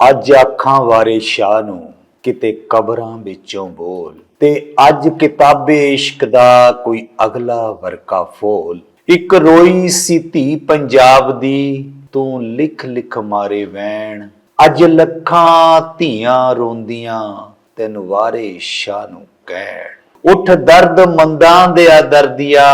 ਅੱਜ ਅੱਖਾਂ ਵਾਰੇ ਸ਼ਾਹ ਨੂੰ ਕਿਤੇ ਕਬਰਾਂ ਵਿੱਚੋਂ ਬੋਲ, ਤੇ ਅੱਜ ਕਿਤਾਬੇ ਇਸ਼ਕ ਦਾ ਕੋਈ ਅਗਲਾ ਵਰਕਾ ਫੋਲ। ਇੱਕ ਰੋਈ ਸੀ ਧੀ ਪੰਜਾਬ ਦੀ, ਤੂੰ ਲਿਖ ਲਿਖ ਮਾਰੇ ਵੈਣ। ਅੱਜ ਲੱਖਾਂ ਧੀਆਂ ਰੋਂਦੀਆਂ, ਤੈਨੂੰ ਵਾਰੇ ਸ਼ਾਹ ਨੂੰ ਕਹਿਣ। ਉਠ ਦਰਦ ਮੰਦਾਂ ਦੇ ਆ ਦਰਦੀਆ,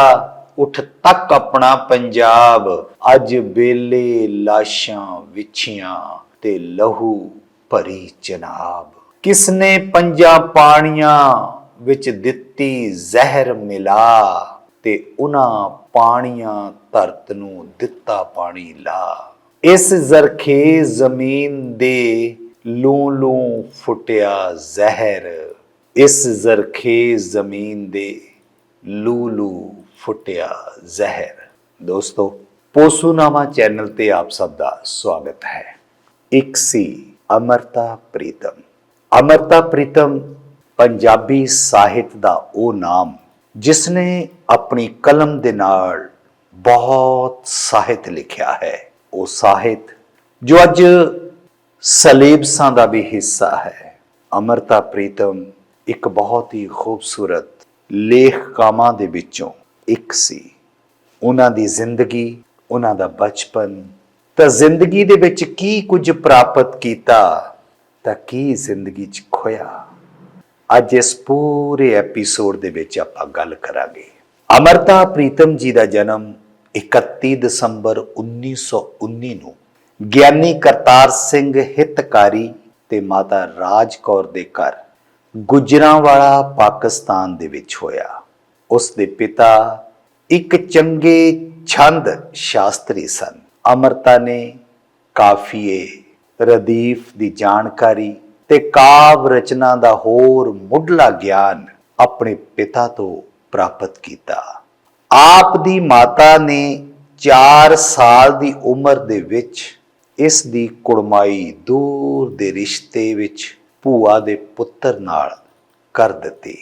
ਉਠ ਤੱਕ ਆਪਣਾ ਪੰਜਾਬ। ਅੱਜ ਬੇਲੇ ਲਾਸ਼ਾਂ ਵਿਛੀਆਂ ਤੇ ਲਹੂ ਭਰੀ ਚਨਾਬ। ਕਿਸਨੇ ਪੰਜਾਂ ਪਾਣੀਆਂ ਵਿੱਚ ਦਿੱਤੀ ਜ਼ਹਿਰ ਮਿਲਾ ਤੇ ਉਹਨਾਂ ਪਾਣੀਆਂ ਧਰਤ ਨੂੰ ਦਿੱਤਾ ਪਾਣੀ ਲਾ। ਇਸ ਜ਼ਰਖੇ ਜ਼ਮੀਨ ਦੇ ਲੂ ਲੂ ਫੁੱਟਿਆ ਜ਼ਹਿਰ, ਇਸ ਜ਼ਰਖੇ ਜ਼ਮੀਨ ਦੇ ਲੂ ਲੂ ਫੁੱਟਿਆ ਜ਼ਹਿਰ। ਦੋਸਤੋ, ਪੋਸੂਨਾਮਾ ਚੈਨਲ ਤੇ ਆਪ ਸਭ ਦਾ ਸਵਾਗਤ ਹੈ। ਇੱਕ ਸੀ ਅਮਰਤਾ ਪ੍ਰੀਤਮ। ਅਮਰਤਾ ਪ੍ਰੀਤਮ ਪੰਜਾਬੀ ਸਾਹਿਤ ਦਾ ਉਹ ਨਾਮ ਜਿਸ ਨੇ ਆਪਣੀ ਕਲਮ ਦੇ ਨਾਲ ਬਹੁਤ ਸਾਹਿਤ ਲਿਖਿਆ ਹੈ। ਉਹ ਸਾਹਿਤ ਜੋ ਅੱਜ ਸਲੇਬਸਾਂ ਦਾ ਵੀ ਹਿੱਸਾ ਹੈ। ਅਮਰਤਾ ਪ੍ਰੀਤਮ ਇੱਕ ਬਹੁਤ ਹੀ ਖੂਬਸੂਰਤ ਲੇਖਕਾਵਾਂ ਦੇ ਵਿੱਚੋਂ ਇੱਕ ਸੀ। ਉਹਨਾਂ ਦੀ ਜ਼ਿੰਦਗੀ, ਉਹਨਾਂ ਦਾ ਬਚਪਨ ਤਾਂ ਜ਼ਿੰਦਗੀ ਦੇ ਵਿੱਚ ਕੀ ਕੁਝ ਪ੍ਰਾਪਤ ਕੀਤਾ, ਤਾਂ ਕੀ ਜ਼ਿੰਦਗੀ 'ਚ ਖੋਇਆ? ਅੱਜ ਇਸ ਪੂਰੇ ਐਪੀਸੋਡ ਦੇ ਵਿੱਚ ਆਪਾਂ ਗੱਲ ਕਰਾਂਗੇ। ਅਮਰਤਾ ਪ੍ਰੀਤਮ ਜੀ ਦਾ ਜਨਮ 31 ਦਸੰਬਰ 1919 ਨੂੰ ਗਿਆਨੀ ਕਰਤਾਰ ਸਿੰਘ ਹਿਤਕਾਰੀ ਤੇ ਮਾਤਾ ਰਾਜ ਕੌਰ ਦੇ ਘਰ ਗੁਜਰਾਂਵਾਲਾ, ਪਾਕਿਸਤਾਨ ਦੇ ਵਿੱਚ ਹੋਇਆ। ਉਸ ਦੇ ਪਿਤਾ ਇੱਕ ਚੰਗੇ ਛੰਦ ਸ਼ਾਸਤਰੀ ਸਨ। ਅਮਰਤਾ ਨੇ ਕਾਫੀਏ, ਰਦੀਫ ਦੀ ਜਾਣਕਾਰੀ ਤੇ ਕਾਵ ਰਚਨਾ ਦਾ ਹੋਰ ਮੁੱਢਲਾ ਗਿਆਨ ਆਪਣੇ ਪਿਤਾ ਤੋਂ ਪ੍ਰਾਪਤ ਕੀਤਾ। ਆਪ ਦੀ ਮਾਤਾ ਨੇ 4 ਸਾਲ ਦੀ ਉਮਰ ਦੇ ਵਿੱਚ ਇਸ ਦੀ ਕੁੜਮਾਈ ਦੂਰ ਦੇ ਰਿਸ਼ਤੇ ਵਿੱਚ ਭੂਆ ਦੇ ਪੁੱਤਰ ਨਾਲ ਕਰ ਦਿੱਤੀ।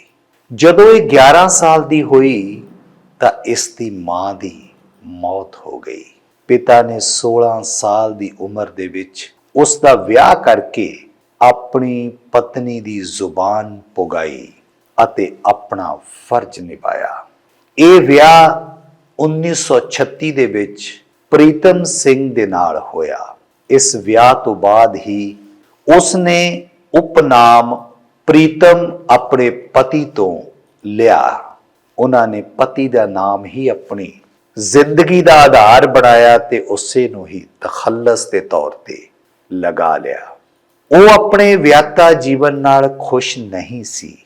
ਜਦੋਂ ਇਹ 11 ਸਾਲ ਦੀ ਹੋਈ ਤਾਂ ਇਸ ਦੀ ਮਾਂ ਦੀ ਮੌਤ ਹੋ ਗਈ। ਪਿਤਾ ਨੇ 16 ਸਾਲ ਦੀ ਉਮਰ ਦੇ ਵਿੱਚ ਉਸ ਦਾ ਵਿਆਹ ਕਰਕੇ ਆਪਣੀ ਪਤਨੀ ਦੀ ਜ਼ੁਬਾਨ ਪੁਗਾਈ ਅਤੇ ਆਪਣਾ ਫਰਜ਼ ਨਿਭਾਇਆ। ਇਹ ਵਿਆਹ 1936 ਦੇ ਵਿੱਚ ਪ੍ਰੀਤਮ ਸਿੰਘ ਦੇ ਨਾਲ ਹੋਇਆ। ਇਸ ਵਿਆਹ ਤੋਂ ਬਾਅਦ ਹੀ ਉਸ ਨੇ ਉਪਨਾਮ ਪ੍ਰੀਤਮ ਆਪਣੇ ਪਤੀ ਤੋਂ ਲਿਆ। ਉਹਨਾਂ ਨੇ ਪਤੀ ਦਾ ਨਾਮ ਹੀ ਆਪਣੀ ਜ਼ਿੰਦਗੀ ਦਾ ਆਧਾਰ ਬਣਾਇਆ ਤੇ ਉਸੇ ਨੂੰ ਹੀ ਤਖੱਲਸ ਦੇ ਤੌਰ ਤੇ ਲਗਾ ਲਿਆ। ਉਹ ਆਪਣੇ ਵਿਆਹਤਾ ਜੀਵਨ ਨਾਲ ਖੁਸ਼ ਨਹੀਂ ਸੀ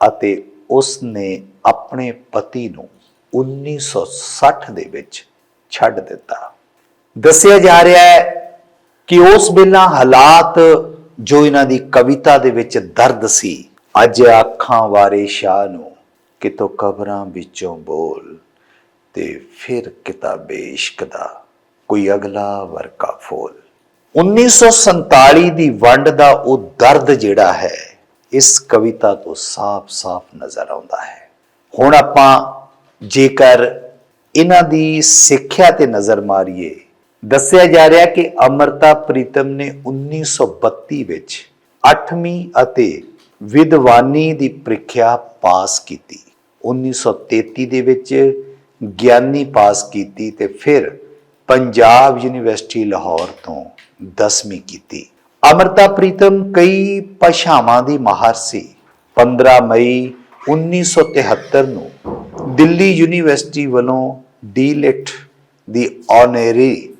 ਅਤੇ ਉਸ ਨੇ ਆਪਣੇ ਪਤੀ ਨੂੰ 1960 ਦੇ ਵਿੱਚ ਛੱਡ ਦਿੱਤਾ। ਦੱਸਿਆ ਜਾ ਰਿਹਾ ਹੈ ਕਿ ਉਸ ਵੇਲਾ ਹਾਲਾਤ ਜੋ ਇਹਨਾਂ ਦੀ ਕਵਿਤਾ ਦੇ ਵਿੱਚ ਦਰਦ ਸੀ, ਅੱਜ ਅੱਖਾਂ ਵਾਰੇ ਸ਼ਾਹ ਨੂੰ ਕਿਤੋਂ ਕਬਰਾਂ ਵਿੱਚੋਂ ਬੋਲ ਤੇ ਫਿਰ ਕਿਤਾਬੇ ਇਸ਼ਕ ਦਾ ਕੋਈ ਅਗਲਾ ਵਰਕਾ ਫੋਲ। 1947 ਦੀ ਵੰਡ ਦਾ ਉਹ ਦਰਦ ਜਿਹੜਾ ਹੈ, ਇਸ ਕਵਿਤਾ ਤੋਂ ਸਾਫ਼-ਸਾਫ਼ ਨਜ਼ਰ ਆਉਂਦਾ ਹੈ। ਹੁਣ ਆਪਾਂ ਜੇਕਰ ਇਹਨਾਂ ਦੀ ਸਿੱਖਿਆ ਤੇ ਨਜ਼ਰ ਮਾਰੀਏ, ਦੱਸਿਆ ਜਾ ਰਿਹਾ ਕਿ ਅਮਰਤਾ ਪ੍ਰੀਤਮ ਨੇ 1932 ਵਿੱਚ 8ਵੀਂ ਅਤੇ ਵਿਦਵਾਨੀ ਦੀ ਪ੍ਰੀਖਿਆ ਪਾਸ ਕੀਤੀ। 1933 ਦੇ ਵਿੱਚ ਗਿਆਨੀ ਪਾਸ ਕੀਤੀ ਤੇ ਫਿਰ ਪੰਜਾਬ ਯੂਨੀਵਰਸਿਟੀ ਲਾਹੌਰ ਤੋਂ 10ਵੀਂ ਕੀਤੀ। ਅਮਰਤਾ ਪ੍ਰੀਤਮ ਕਈ ਭਾਸ਼ਾਵਾਂ ਦੀ ਮਾਹਰ ਸੀ। 15 ਮਈ 1973 ਨੂੰ ਦਿੱਲੀ ਯੂਨੀਵਰਸਿਟੀ ਵੱਲੋਂ ਡੀਲਿਟ ਦੀ ਆਨਰੇਰੀ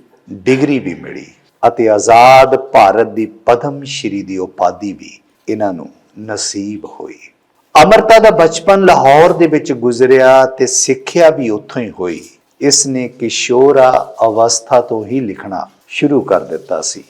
ਡਿਗਰੀ ਵੀ ਮਿਲੀ ਅਤੇ ਆਜ਼ਾਦ ਭਾਰਤ ਦੀ ਪਦਮ ਸ਼੍ਰੀ ਦੀ ਉਪਾਧੀ ਵੀ ਇਹਨਾਂ ਨੂੰ ਨਸੀਬ ਹੋਈ। ਅਮਰਤਾ ਦਾ ਬਚਪਨ ਲਾਹੌਰ ਦੇ ਵਿੱਚ ਗੁਜ਼ਰਿਆ ਤੇ ਸਿੱਖਿਆ ਵੀ ਉੱਥੋਂ ਹੀ ਹੋਈ। ਇਸ ਨੇ ਕਿਸ਼ੋਰਾ ਅਵਸਥਾ ਤੋਂ ਹੀ ਲਿਖਣਾ ਸ਼ੁਰੂ ਕਰ ਦਿੱਤਾ ਸੀ।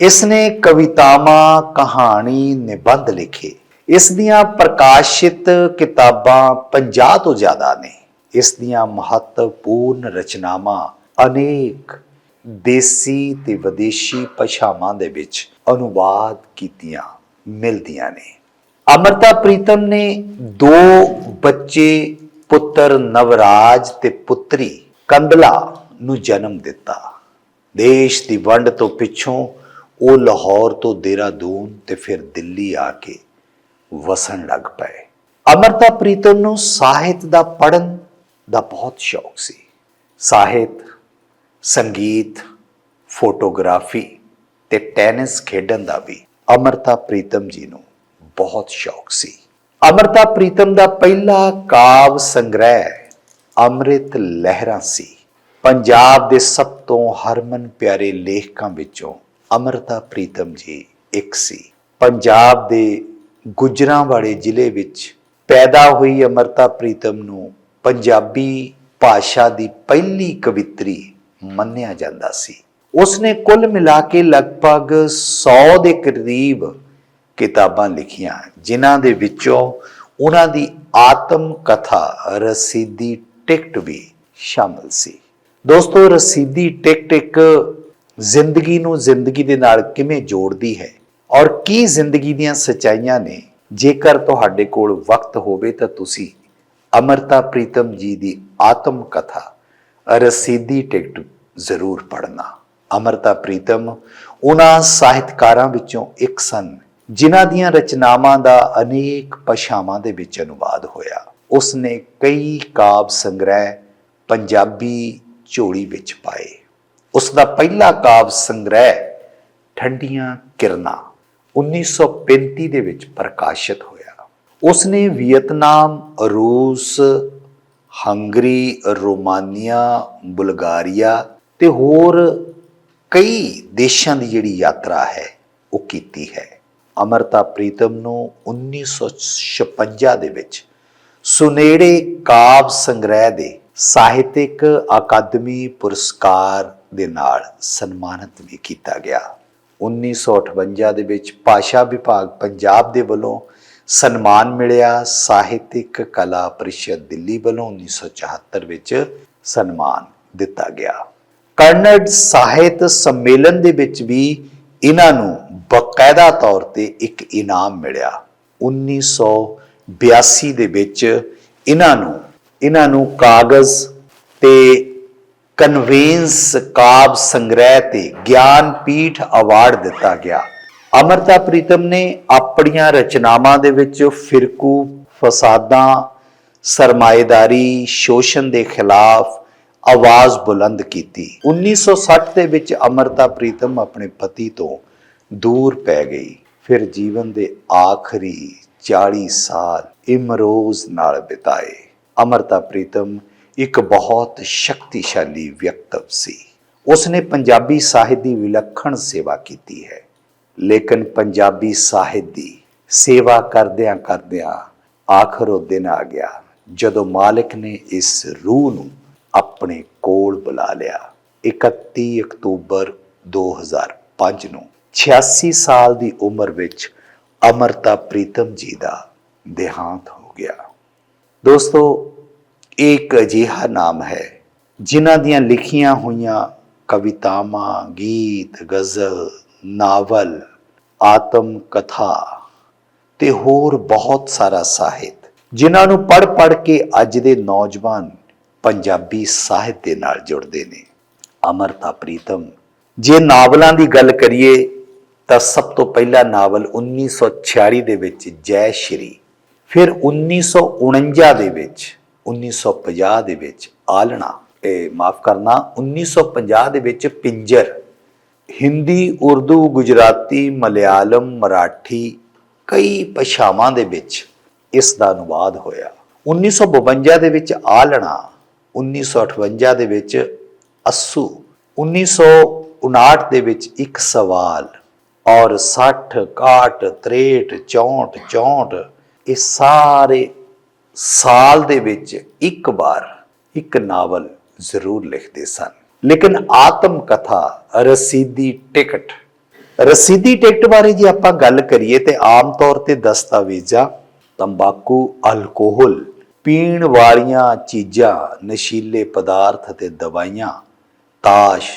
ਇਸ ਨੇ ਕਵਿਤਾਵਾਂ, ਕਹਾਣੀ, ਨਿਬੰਧ ਲਿਖੇ। ਇਸ ਦੀਆਂ ਪ੍ਰਕਾਸ਼ਿਤ ਕਿਤਾਬਾਂ 50 ਤੋਂ ਜ਼ਿਆਦਾ ਨੇ। ਇਸ ਦੀਆਂ ਮਹੱਤਵਪੂਰਨ ਰਚਨਾਵਾਂ ਅਨੇਕ ਦੇਸੀ ਤੇ ਵਿਦੇਸ਼ੀ ਭਾਸ਼ਾਵਾਂ ਦੇ ਵਿੱਚ ਅਨੁਵਾਦ ਕੀਤੀਆਂ ਮਿਲਦੀਆਂ ਨੇ। ਅਮਰਤਾ ਪ੍ਰੀਤਮ ਨੇ ਦੋ ਬੱਚੇ, ਪੁੱਤਰ ਨਵਰਾਜ ਤੇ ਪੁੱਤਰੀ ਕੰਦਲਾ ਨੂੰ ਜਨਮ ਦਿੱਤਾ। ਦੇਸ਼ ਦੀ ਵੰਡ ਤੋਂ ਪਿੱਛੋਂ ਉਹ ਲਾਹੌਰ ਤੋਂ ਦੇਹਰਾਦੂਨ ਤੇ ਫਿਰ ਦਿੱਲੀ ਆ ਕੇ ਵਸਣ ਲੱਗ ਪਏ। ਅਮਰਤਾ ਪ੍ਰੀਤਮ ਨੂੰ ਸਾਹਿਤ ਦਾ ਪੜਨ ਦਾ ਬਹੁਤ ਸ਼ੌਕ ਸੀ। ਸਾਹਿਤ, ਸੰਗੀਤ, ਫੋਟੋਗ੍ਰਾਫੀ ਤੇ ਟੈਨਿਸ ਖੇਡਣ ਦਾ ਵੀ ਅਮਰਤਾ ਪ੍ਰੀਤਮ ਜੀ ਨੂੰ ਬਹੁਤ ਸ਼ੌਕ ਸੀ। ਅਮਰਤਾ ਪ੍ਰੀਤਮ ਦਾ ਪਹਿਲਾ ਕਾਵ ਸੰਗ੍ਰਹਿ ਅੰਮ੍ਰਿਤ ਲਹਿਰਾਂ ਸੀ। ਪੰਜਾਬ ਦੇ ਸਭ ਤੋਂ ਹਰਮਨ ਪਿਆਰੇ ਲੇਖਕਾਂ ਵਿੱਚੋਂ ਅਮਰਤਾ ਪ੍ਰੀਤਮ ਜੀ ਇੱਕ ਸੀ। ਪੰਜਾਬ ਦੇ ਗੁਜਰਾਂਵਾਲੇ ਜ਼ਿਲ੍ਹੇ ਵਿੱਚ ਪੈਦਾ ਹੋਈ ਅਮਰਤਾ ਪ੍ਰੀਤਮ ਨੂੰ ਪੰਜਾਬੀ ਭਾਸ਼ਾ ਦੀ ਪਹਿਲੀ ਕਵਿਤਰੀ ਮੰਨਿਆ ਜਾਂਦਾ ਸੀ। ਉਸਨੇ ਕੁੱਲ ਮਿਲਾ ਕੇ ਲਗਭਗ 100 ਦੇ ਕਰੀਬ ਕਿਤਾਬਾਂ ਲਿਖੀਆਂ, ਜਿਨ੍ਹਾਂ ਦੇ ਵਿੱਚੋਂ ਉਹਨਾਂ ਦੀ ਆਤਮ ਕਥਾ ਰਸੀਦੀ ਟਿਕਟ ਵੀ ਸ਼ਾਮਲ ਸੀ। ਦੋਸਤੋ, ਰਸੀਦੀ ਟਿਕਟ ਇੱਕ ਜ਼ਿੰਦਗੀ ਨੂੰ ਜ਼ਿੰਦਗੀ ਦੇ ਨਾਲ ਕਿਵੇਂ ਜੋੜਦੀ ਹੈ ਔਰ ਕੀ ਜ਼ਿੰਦਗੀ ਦੀਆਂ ਸਚਾਈਆਂ ਨੇ, ਜੇਕਰ ਤੁਹਾਡੇ ਕੋਲ ਵਕਤ ਹੋਵੇ ਤਾਂ ਤੁਸੀਂ ਅਮਰਤਾ ਪ੍ਰੀਤਮ ਜੀ ਦੀ ਆਤਮ ਕਥਾ, ਰਸੀਦੀ ਟਿਕਟ ਜ਼ਰੂਰ ਪੜ੍ਹਨਾ। ਅਮਰਤਾ ਪ੍ਰੀਤਮ, ਉਹਨਾਂ ਸਾਹਿਤਕਾਰਾਂ ਵਿੱਚੋਂ ਇੱਕ ਸਨ ਜਿਨ੍ਹਾਂ ਦੀਆਂ ਰਚਨਾਵਾਂ ਦਾ ਅਨੇਕ ਭਾਸ਼ਾਵਾਂ ਦੇ ਵਿੱਚ ਅਨੁਵਾਦ ਹੋਇਆ। ਉਸ ਨੇ ਕਈ ਕਾਵ ਸੰਗ੍ਰਹਿ ਪੰਜਾਬੀ ਝੋਲੀ ਵਿੱਚ ਪਾਏ। ਉਸ ਦਾ ਪਹਿਲਾ ਕਾਵ ਸੰਗ੍ਰਹਿ ਠੰਡੀਆਂ ਕਿਰਨਾਂ 1935 ਦੇ ਵਿੱਚ ਪ੍ਰਕਾਸ਼ਿਤ ਹੋਇਆ। ਉਸ ਨੇ ਵੀਅਤਨਾਮ, ਰੂਸ, ਹੰਗਰੀ, ਰੋਮਾਨੀਆ, ਬੁਲਗਾਰੀਆ ਤੇ ਹੋਰ ਕਈ ਦੇਸ਼ਾਂ ਦੀ ਜਿਹੜੀ ਯਾਤਰਾ ਹੈ, ਉਹ ਕੀਤੀ ਹੈ। ਅਮਰਤਾ ਪ੍ਰੀਤਮ ਨੂੰ 1956 ਦੇ ਵਿੱਚ ਸੁਨੇੜੇ ਕਾਵ ਸੰਗ੍ਰਹਿ ਦੇ ਸਾਹਿਤਿਕ ਅਕਾਦਮੀ ਪੁਰਸਕਾਰ ਦੇ ਨਾਲ ਸਨਮਾਨਿਤ ਵੀ ਕੀਤਾ ਗਿਆ। 1958 ਦੇ ਵਿੱਚ ਭਾਸ਼ਾ ਵਿਭਾਗ ਪੰਜਾਬ ਦੇ ਵੱਲੋਂ ਸਨਮਾਨ ਮਿਲਿਆ। ਸਾਹਿਤਿਕ ਕਲਾ ਪਰਿਸ਼ਦ ਦਿੱਲੀ ਵੱਲੋਂ 1974 ਵਿੱਚ ਸਨਮਾਨ ਦਿੱਤਾ ਗਿਆ। ਕਰਨਡ ਸਾਹਿਤ ਸੰਮੇਲਨ ਦੇ ਵਿੱਚ ਵੀ ਇਹਨਾਂ ਨੂੰ ਬਕਾਇਦਾ ਤੌਰ ਤੇ ਇੱਕ ਇਨਾਮ ਮਿਲਿਆ। 1982 ਦੇ ਵਿੱਚ ਇਹਨਾਂ ਨੂੰ ਇਹਨਾਂ ਨੂੰ ਕਾਗਜ਼ ਤੇ ਕਨਵੈਂਸ ਕਾਵ ਸੰਗ੍ਰਹਿ ਤੇ ਗਿਆਨ ਪੀਠ ਅਵਾਰਡ ਦਿੱਤਾ ਗਿਆ। ਅਮਰਤਾ ਪ੍ਰੀਤਮ ਨੇ ਆਪਣੀਆਂ ਰਚਨਾਵਾਂ ਦੇ ਵਿੱਚ ਫਿਰਕੂ, ਫਸਾਦਾਂ, ਸਰਮਾਏਦਾਰੀ, ਸ਼ੋਸ਼ਣ ਦੇ ਖਿਲਾਫ ਆਵਾਜ਼ ਬੁਲੰਦ ਕੀਤੀ। 1960 ਦੇ ਵਿੱਚ ਅਮਰਤਾ ਪ੍ਰੀਤਮ ਆਪਣੇ ਪਤੀ ਤੋਂ ਦੂਰ ਪੈ ਗਈ। ਫਿਰ ਜੀਵਨ ਦੇ ਆਖਰੀ 40 ਸਾਲ ਇਮਰੋਜ਼ ਨਾਲ ਬਿਤਾਏ। ਅਮਰਤਾ ਪ੍ਰੀਤਮ ਇੱਕ ਬਹੁਤ ਸ਼ਕਤੀਸ਼ਾਲੀ ਵਿਅਕਤਵ ਸੀ। ਉਸਨੇ ਪੰਜਾਬੀ ਸਾਹਿਤ ਦੀ ਵਿਲੱਖਣ ਸੇਵਾ ਕੀਤੀ ਹੈ। ਲੇਕਿਨ ਪੰਜਾਬੀ ਸਾਹਿਤ ਦੀ ਸੇਵਾ ਕਰਦਿਆਂ ਕਰਦਿਆਂ ਆਖਰ ਉਹ ਦਿਨ ਆ ਗਿਆ ਜਦੋਂ ਮਾਲਕ ਨੇ ਇਸ ਰੂਹ ਨੂੰ ਬੁਲਾ ਲਿਆ। 31 ਅਕਤੂਬਰ 2005 ਨੂੰ 86 ਸਾਲ ਦੀ ਉਮਰ ਵਿੱਚ ਅਮਰਤਾ ਪ੍ਰੀਤਮ ਜੀ ਦਾ ਦੇਹਾਂਤ ਹੋ ਗਿਆ। ਦੋਸਤੋ ਇੱਕ ਅਜਿਹਾ ਨਾਮ ਹੈ ਜਿਨ੍ਹਾਂ ਦੀਆਂ ਲਿਖੀਆਂ ਹੋਈਆਂ ਕਵਿਤਾਵਾਂ, ਗੀਤ, ਗਜ਼ਲ, ਨਾਵਲ, ਆਤਮ ਕਥਾ ਤੇ ਹੋਰ ਬਹੁਤ ਸਾਰਾ ਸਾਹਿਤ, ਜਿਨ੍ਹਾਂ ਨੂੰ ਪੜ ਪੜ ਕੇ ਅੱਜ ਦੇ ਨੌਜਵਾਨ ਪੰਜਾਬੀ ਸਾਹਿਤ ਦੇ ਨਾਲ ਜੁੜਦੇ ਨੇ। ਅਮਰਤਾ ਪ੍ਰੀਤਮ, ਜੇ ਨਾਵਲਾਂ ਦੀ ਗੱਲ ਕਰੀਏ, ਤਾਂ ਸਭ ਤੋਂ ਪਹਿਲਾ ਨਾਵਲ 1946 ਦੇ ਵਿੱਚ ਜੈ ਸ਼੍ਰੀ, ਫਿਰ 1949 ਦੇ ਵਿੱਚ 1950 ਦੇ ਵਿੱਚ ਆਲਣਾ। ਇਹ ਮਾਫ ਕਰਨਾ 1950 ਦੇ ਵਿੱਚ ਪਿੰਜਰ, ਹਿੰਦੀ, ਉਰਦੂ, ਗੁਜਰਾਤੀ, ਮਲਿਆਲਮ, ਮਰਾਠੀ, ਕਈ ਭਾਸ਼ਾਵਾਂ ਦੇ ਵਿੱਚ ਇਸ ਦਾ ਅਨੁਵਾਦ ਹੋਇਆ। 1952 ਦੇ ਵਿੱਚ ਆਲਣਾ 1958 ਦੇ ਵਿੱਚ ਅਸੂ 1959 ਦੇ ਵਿੱਚ ਇੱਕ ਸਵਾਲ, ਔਰ 60 61 63 64 64 ਇਹ ਸਾਰੇ ਸਾਲ ਦੇ ਵਿੱਚ ਇੱਕ ਵਾਰ ਇੱਕ ਨਾਵਲ ਜ਼ਰੂਰ ਲਿਖਦੇ ਸਨ। ਲੇਕਿਨ ਆਤਮ ਕਥਾ ਰਸੀਦੀ ਟਿਕਟ ਰਸੀਦੀ ਟਿਕਟ ਬਾਰੇ ਜੇ ਆਪਾਂ ਗੱਲ ਕਰੀਏ ਤੇ ਆਮ ਤੌਰ ਤੇ ਦਸਤਾਵੇਜ਼ਾਂ, ਤੰਬਾਕੂ, ਅਲਕੋਹਲ ਪੀਣ ਵਾਲੀਆਂ ਚੀਜ਼ਾਂ, ਨਸ਼ੀਲੇ ਪਦਾਰਥ ਅਤੇ ਦਵਾਈਆਂ, ਤਾਸ਼,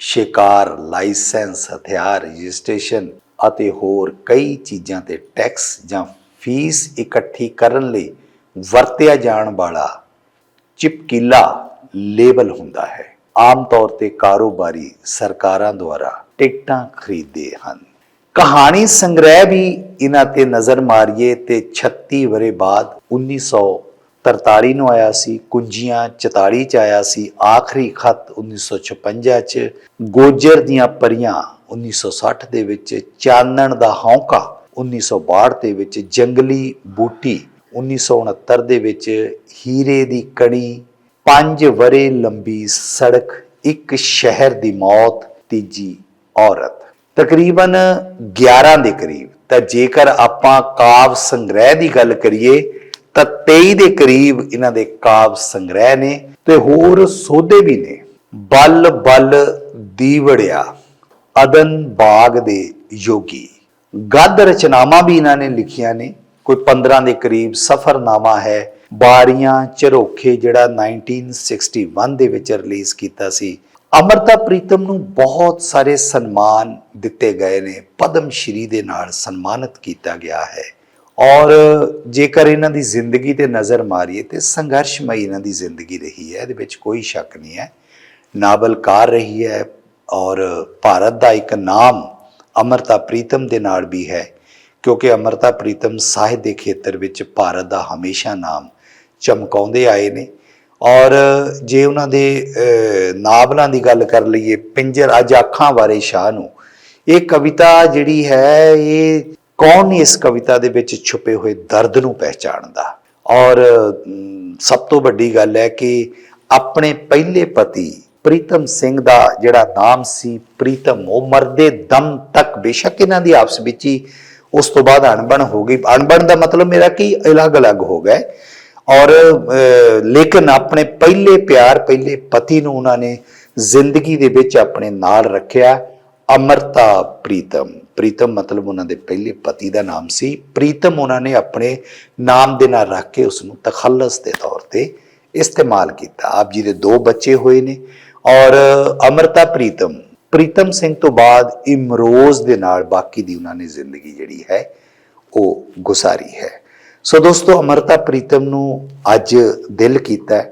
ਸ਼ਿਕਾਰ, ਲਾਇਸੈਂਸ, ਹਥਿਆਰ, ਰਜਿਸਟ੍ਰੇਸ਼ਨ ਅਤੇ ਹੋਰ ਕਈ ਚੀਜ਼ਾਂ ਤੇ ਟੈਕਸ ਜਾਂ ਫੀਸ ਇਕੱਠੀ ਕਰਨ ਲਈ ਵਰਤਿਆ ਜਾਣ ਵਾਲਾ ਚਿਪਕੀਲਾ ਲੇਬਲ ਹੁੰਦਾ ਹੈ। ਆਮ ਤੌਰ ਤੇ ਕਾਰੋਬਾਰੀ ਸਰਕਾਰਾਂ ਦੁਆਰਾ ਟਿਕਟਾਂ ਖਰੀਦਦੇ ਹਨ। ਕਹਾਣੀ ਸੰਗ੍ਰਹਿ ਵੀ ਇਹਨਾਂ ਤੇ ਨਜ਼ਰ ਮਾਰੀਏ ਤੇ 36 ਵਰੇ ਬਾਅਦ 1943 ਨੂੰ ਆਇਆ ਸੀ, ਕੁੰਜੀਆਂ 44 ਚ ਆਇਆ ਸੀ, ਆਖਰੀ ਖਤ 1956 ਚ, ਗੋਜਰ ਦੀਆਂ ਪਰੀਆਂ 1960 ਦੇ ਵਿੱਚ, ਚਾਨਣ ਦਾ ਹੌਂਕਾ 1962 ਦੇ ਵਿੱਚ, ਜੰਗਲੀ ਬੂਟੀ 1969 ਦੇ ਵਿੱਚ, ਹੀਰੇ ਦੀ ਕਣੀ, ਪੰਜ ਵਰੇ ਲੰਬੀ ਸੜਕ, ਇੱਕ ਸ਼ਹਿਰ ਦੀ ਮੌਤ, ਤੀਜੀ ਔਰਤ। ਤਕਰੀਬਨ 11 ਦੇ ਕਰੀਬ। ਤਾਂ ਜੇਕਰ ਆਪਾਂ ਕਾਵ ਸੰਗ੍ਰਹਿ ਦੀ ਗੱਲ ਕਰੀਏ ਤਾਂ 23 ਦੇ ਕਰੀਬ ਇਹਨਾਂ ਦੇ ਕਾਵ ਸੰਗ੍ਰਹਿ ਨੇ ਤੇ ਹੋਰ ਸੋਧੇ ਵੀ ਨੇ। ਬਲ ਬਲ ਦੀਵੜਿਆ, ਅਦਨ ਬਾਗ ਦੇ ਯੋਗੀ। ਗੱਦ ਰਚਨਾਵਾਂ ਵੀ ਇਹਨਾਂ ਨੇ ਲਿਖੀਆਂ ਨੇ। ਕੋਈ 15 ਦੇ ਕਰੀਬ ਸਫਰਨਾਮਾ ਹੈ। ਬਾਰੀਆਂ ਚਰੋਖੇ ਜਿਹੜਾ 1961 ਦੇ ਵਿੱਚ ਰਿਲੀਜ਼ ਕੀਤਾ ਸੀ। ਅਮਰਤਾ ਪ੍ਰੀਤਮ ਨੂੰ ਬਹੁਤ ਸਾਰੇ ਸਨਮਾਨ ਦਿੱਤੇ ਗਏ ਨੇ। ਪਦਮ ਸ਼੍ਰੀ ਦੇ ਨਾਲ ਸਨਮਾਨਿਤ ਕੀਤਾ ਗਿਆ ਹੈ। ਔਰ ਜੇਕਰ ਇਹਨਾਂ ਦੀ ਜ਼ਿੰਦਗੀ ਤੇ ਨਜ਼ਰ ਮਾਰੀਏ ਤੇ ਸੰਘਰਸ਼ਮਈ ਇਹਨਾਂ ਦੀ ਜ਼ਿੰਦਗੀ ਰਹੀ ਹੈ, ਇਹਦੇ ਵਿੱਚ ਕੋਈ ਸ਼ੱਕ ਨਹੀਂ ਹੈ। ਨਾਵਲਕਾਰ ਰਹੀ ਹੈ ਔਰ ਭਾਰਤ ਦਾ ਇੱਕ ਨਾਮ ਅਮਰਤਾ ਪ੍ਰੀਤਮ ਦੇ ਨਾਲ ਵੀ ਹੈ, ਕਿਉਂਕਿ ਅਮਰਤਾ ਪ੍ਰੀਤਮ ਸਾਹਿਤ ਦੇ ਖੇਤਰ ਵਿੱਚ ਭਾਰਤ ਦਾ ਹਮੇਸ਼ਾ ਨਾਮ ਚਮਕਾਉਂਦੇ ਆਏ ਨੇ। ਔਰ ਜੇ ਉਹਨਾਂ ਦੇ ਨਾਵਲਾਂ ਦੀ ਗੱਲ ਕਰ ਲਈਏ, ਪਿੰਜਰ ਅੱਜ ਅੱਖਾਂ ਬਾਰੇ ਸ਼ਾਹ ਨੂੰ, ਇਹ ਕਵਿਤਾ ਜਿਹੜੀ ਹੈ, ਇਹ ਕੌਣ ਨਹੀਂ ਇਸ ਕਵਿਤਾ ਦੇ ਵਿੱਚ ਛੁਪੇ ਹੋਏ ਦਰਦ ਨੂੰ ਪਹਿਚਾਣਦਾ? ਔਰ ਸਭ ਤੋਂ ਵੱਡੀ ਗੱਲ ਹੈ ਕਿ ਆਪਣੇ ਪਹਿਲੇ ਪਤੀ ਪ੍ਰੀਤਮ ਸਿੰਘ ਦਾ ਜਿਹੜਾ ਨਾਮ ਸੀ ਪ੍ਰੀਤਮ, ਉਹ ਮਰਦੇ ਦਮ ਤੱਕ ਬੇਸ਼ੱਕ ਇਹਨਾਂ ਦੀ ਆਪਸ ਵਿੱਚ ਹੀ ਉਸ ਤੋਂ ਬਾਅਦ ਅਣਬਣ ਹੋ ਗਈ। ਅਣਬਣ ਦਾ ਮਤਲਬ ਮੇਰਾ ਕਿ ਅਲੱਗ-ਅਲੱਗ ਹੋ ਗਏ ਔਰ ਲੇਕਿਨ ਆਪਣੇ ਪਹਿਲੇ ਪਿਆਰ, ਪਹਿਲੇ ਪਤੀ ਨੂੰ ਉਹਨਾਂ ਨੇ ਜ਼ਿੰਦਗੀ ਦੇ ਵਿੱਚ ਆਪਣੇ ਨਾਲ ਰੱਖਿਆ। ਅਮਰਤਾ ਪ੍ਰੀਤਮ। ਪ੍ਰੀਤਮ ਮਤਲਬ ਉਹਨਾਂ ਦੇ ਪਹਿਲੇ ਪਤੀ ਦਾ ਨਾਮ ਸੀ। ਪ੍ਰੀਤਮ ਉਹਨਾਂ ਨੇ ਆਪਣੇ ਨਾਮ ਦੇ ਨਾਲ ਰੱਖ ਕੇ ਉਸ ਨੂੰ ਤਖੱਲਸ ਦੇ ਤੌਰ ਤੇ ਇਸਤੇਮਾਲ ਕੀਤਾ। ਆਪ ਜੀ ਦੇ ਦੋ ਬੱਚੇ ਹੋਏ ਨੇ ਔਰ ਅਮਰਤਾ ਪ੍ਰੀਤਮ। ਪ੍ਰੀਤਮ ਸਿੰਘ ਤੋਂ ਬਾਅਦ ਇਮਰੋਜ਼ ਦੇ ਨਾਲ ਬਾਕੀ ਦੀ ਉਹਨਾਂ ਨੇ ਜ਼ਿੰਦਗੀ ਜਿਹੜੀ ਹੈ, ਉਹ ਗੁਜ਼ਾਰੀ ਹੈ। ਸੋ ਦੋਸਤੋ, ਅਮਰਤਾ ਪ੍ਰੀਤਮ ਨੂੰ ਅੱਜ ਦਿਲ ਕੀਤਾ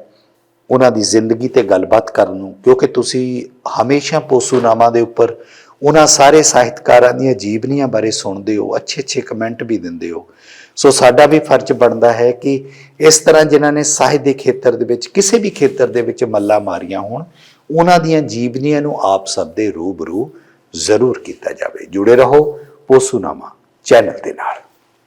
ਉਹਨਾਂ ਦੀ ਜ਼ਿੰਦਗੀ ਤੇ ਗੱਲਬਾਤ ਕਰਨ ਨੂੰ, ਕਿਉਂਕਿ ਤੁਸੀਂ ਹਮੇਸ਼ਾ ਪੋਸੂਨਾਮਾ ਦੇ ਉੱਪਰ ਉਹਨਾਂ ਸਾਰੇ ਸਾਹਿਤਕਾਰਾਂ ਦੀਆਂ ਜੀਵਨੀਆਂ ਬਾਰੇ ਸੁਣਦੇ ਹੋ, ਅੱਛੇ ਅੱਛੇ ਕਮੈਂਟ ਵੀ ਦਿੰਦੇ ਹੋ। ਸੋ ਸਾਡਾ ਵੀ ਫਰਜ਼ ਬਣਦਾ ਹੈ ਕਿ ਇਸ ਤਰ੍ਹਾਂ ਜਿਨ੍ਹਾਂ ਨੇ ਸਾਹਿਤ ਦੇ ਖੇਤਰ ਦੇ ਵਿੱਚ, ਕਿਸੇ ਵੀ ਖੇਤਰ ਦੇ ਵਿੱਚ ਮੱਲਾ ਮਾਰੀਆਂ ਹੋਣ, ਉਹਨਾਂ ਦੀਆਂ ਜੀਵਨੀਆਂ ਨੂੰ ਆਪ ਸਭ ਦੇ ਰੂਬਰੂ ਜ਼ਰੂਰ ਕੀਤਾ ਜਾਵੇ। ਜੁੜੇ ਰਹੋ ਪੋਸੂਨਾਮਾ ਚੈਨਲ ਦੇ ਨਾਲ।